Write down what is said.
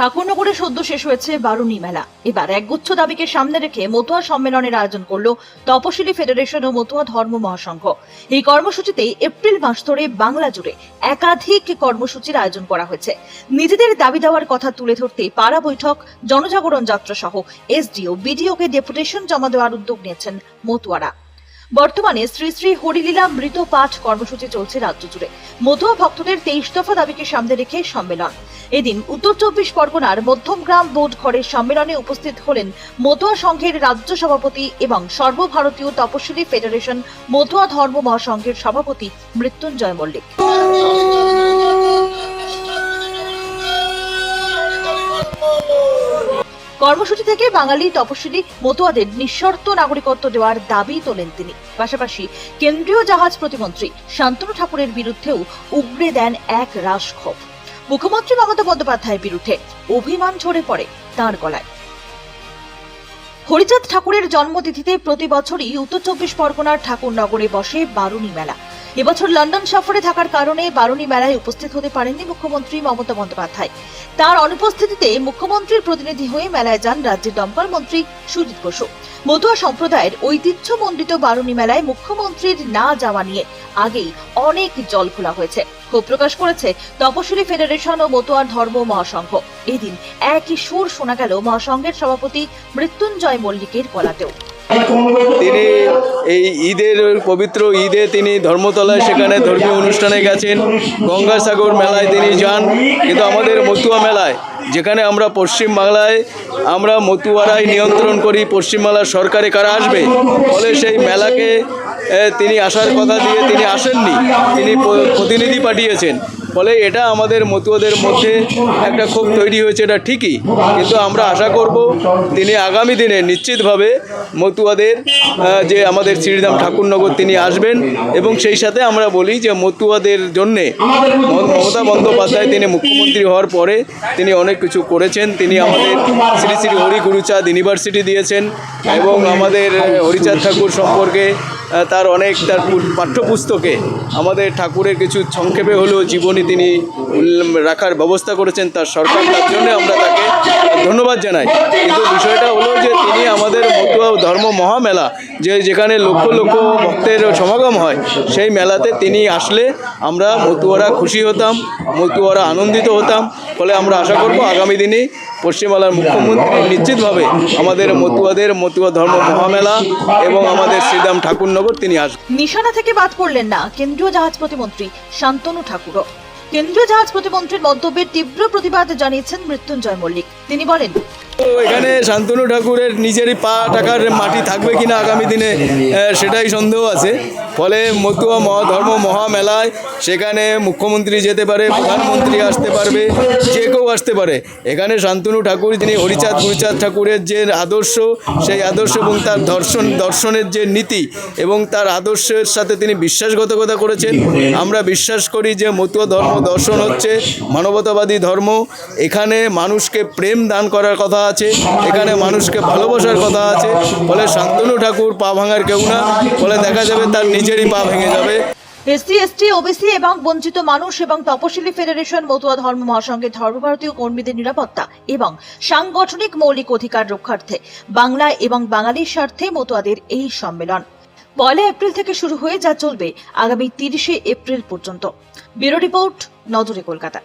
ঠাকুরনগরে সদ্য শেষ হয়েছে বারুণী মেলা। এবার একগুচ্ছ দাবিকে সামনে রেখে মতুয়া সম্মেলনের আয়োজন করল তপশিলি ফেডারেশন ও মতুয়া ধর্ম মহাসংঘ। এই কর্মসূচিতে এপ্রিল মাস ধরে বাংলা জুড়ে একাধিক কর্মসূচির আয়োজন করা হয়েছে। নিজেদের দাবি দেওয়ার কথা তুলে ধরতে পাড়া বৈঠক, জনজাগরণ যাত্রা সহ এসডিও, বিডিওকে ডেপুটেশন জমা দেওয়ার উদ্যোগ নিয়েছেন মতুয়ারা। বর্তমানে শ্রী শ্রী হরিলীলা মৃত পাঠ কর্মসূচি চলছে রাজ্য জুড়ে। মধুয়া ভক্তদের তেইশ দফা দাবিকে সামনে রেখে সম্মেলন। এদিন উত্তর চব্বিশ পরগনার মধ্যমগ্রাম বোর্ড ঘরের সম্মেলনে উপস্থিত হলেন মধুয়া সংঘের রাজ্য সভাপতি এবং সর্বভারতীয় তপশিলি ফেডারেশন মধুয়া ধর্ম মহাসংঘের সভাপতি মৃত্যুঞ্জয় মল্লিক। কর্মসূচি থেকে বাঙালি তপশিলি মতুয়াদের নিঃশর্ত নাগরিকত্ব দেওয়ার দাবি তোলেন তিনি। পাশাপাশি কেন্দ্রীয় জাহাজ প্রতিমন্ত্রী শান্তনু ঠাকুরের বিরুদ্ধেও উগড়ে দেন এক রাজক্ষোভ। মুখ্যমন্ত্রী মমতা বন্দ্যোপাধ্যায়ের বিরুদ্ধে অভিমান ঝরে পড়ে তাঁর গলায়। হরিচাঁদ ঠাকুরের জন্মতিথিতে প্রতি বছরই উত্তর চব্বিশ পরগনার ঠাকুরনগরে বসে বারুণী মেলা। এবছর লন্ডন সফরে থাকার কারণে বারুণী মেলায় উপস্থিত হতে পারেননি মুখ্যমন্ত্রী মমতা বন্দ্যোপাধ্যায়। তার অনুপস্থিতিতে মুখ্যমন্ত্রীর প্রতিনিধি হয়ে মেলায় যান রাজ্যের দমকল মন্ত্রী সুজিত বসু। মতুয়া সম্প্রদায়ের ঐতিহ্যমণ্ডিত বারুণী মেলায় মুখ্যমন্ত্রীর না যাওয়া নিয়ে আগেই অনেক জল খোলা হয়েছে। ক্ষোভ প্রকাশ করেছে তপশিলি ফেডারেশন ও মতুয়ার ধর্ম মহাসংঘ। এদিন একই সুর শোনা গেল মহাসংঘের সভাপতি মৃত্যুঞ্জয় মল্লিকের গলাতেও। তিনি এই ঈদের পবিত্র ঈদে তিনি ধর্মতলায় সেখানে ধর্মীয় অনুষ্ঠানে গেছেন। গঙ্গাসাগর মেলায় তিনি যান। কিন্তু আমাদের মতুয়া মেলায় যেখানে আমরা পশ্চিম বাংলায় আমরা মতুয়ারাই নিয়ন্ত্রণ করি পশ্চিমবাংলার সরকারে কারা আসবে? ফলে সেই মেলাকে তিনি আসার কথা দিয়ে তিনি আসেননি। তিনি প্রতিনিধি পাঠিয়েছেন। ফলে এটা আমাদের মতুয়াদের মধ্যে একটা ক্ষোভ তৈরি হয়েছে, এটা ঠিকই। কিন্তু আমরা আশা করব তিনি আগামী দিনে নিশ্চিতভাবে মতুয়াদের যে আমাদের শ্রীরাম ঠাকুরনগর তিনি আসবেন এবং সেই সাথে আমরা বলি যে মতুয়াদের জন্যে মমতা বন্দ্যোপাধ্যায় তিনি মুখ্যমন্ত্রী হওয়ার পরে তিনি অনেক কিছু করেছেন। তিনি আমাদের শ্রী শ্রী হরি গুরুচাঁদ ইউনিভার্সিটি দিয়েছেন এবং আমাদের হরিচাঁদ ঠাকুর সম্পর্কে তার অনেক, তার পাঠ্যপুস্তকে আমাদের ঠাকুরের কিছু সংক্ষেপে হলেও জীবনী তিনি রাখার ব্যবস্থা করেছেন তার সরকার, তার জন্য আমরা তাকে ধন্যবাদ জানাই। কিন্তু বিষয়টা হলো যে তিনি আমাদের মতুয়া ধর্ম মহামেলা, যে যেখানে লক্ষ লক্ষ ভক্তের সমাগম হয়, সেই মেলাতে তিনি আসলে আমরা মতুয়ারা খুশি হতাম, মতুয়ারা আনন্দিত হতাম। ফলে আমরা আশা করব আগামী দিনে পশ্চিমবাংলার মুখ্যমন্ত্রী নিশ্চিতভাবে আমাদের মতুয়াদের মতুয়া ধর্ম মহামেলা এবং আমাদের শ্রীরাম ঠাকুরনগর তিনি আসবেন নিশানা থেকে বাদ পড়লেন না কেন্দ্রীয় জাহাজ প্রতিমন্ত্রী শান্তনু ঠাকুরও। কেন্দ্রীয় জাহাজ প্রতিমন্ত্রীর মন্তব্যের তীব্র প্রতিবাদ জানিয়েছেন মৃত্যুঞ্জয় মল্লিক। তিনি বলেন তো এখানে শান্তনু ঠাকুরের নিজেরই পা টাকার মাটি থাকবে কিনা আগামী দিনে সেটাই সন্দেহ আছে। ফলে মতুয়া মহা ধর্ম মহামেলায় সেখানে মুখ্যমন্ত্রী যেতে পারে, প্রধানমন্ত্রী আসতে পারবে, যে কেউ আসতে পারে। এখানে শান্তনু ঠাকুর, যিনি হরিচাঁদ গুরুচাঁদ ঠাকুরের যে আদর্শ, সেই আদর্শ এবং তার দর্শন, দর্শনের যে নীতি এবং তার আদর্শের সাথে তিনি বিশ্বাসঘাতকতা করেছেন। আমরা বিশ্বাস করি যে মতুয়া ধর্ম দর্শন হচ্ছে মানবতাবাদী ধর্ম। এখানে মানুষকে প্রেম দান করার কথা আছে, এখানে মানুষকে ভালোবাসার কথা আছে, ফলে শান্তনু ঠাকুর পা ভাঙার কেউ না, ফলে দেখা যাবে তার নিজেরই পা ভেঙে যাবে। এসটি এসটি ওবিসি এবং বঞ্চিত মানুষ এবং তপশিলি ফেডারেশন, মতুয়া ধর্ম মহাসংঘের ধর্মভারতীয় কর্মীদের নিরাপত্তা এবং সাংগঠনিক মৌলিক অধিকার রক্ষার্থে বাংলা এবং বাঙালির স্বার্থে মতুয়াদের এই সম্মেলন। পয়লা এপ্রিল থেকে শুরু হয়ে যা চলবে আগামী তিরিশে এপ্রিল পর্যন্ত। ব্যুরো রিপোর্ট, নজরে কলকাতা।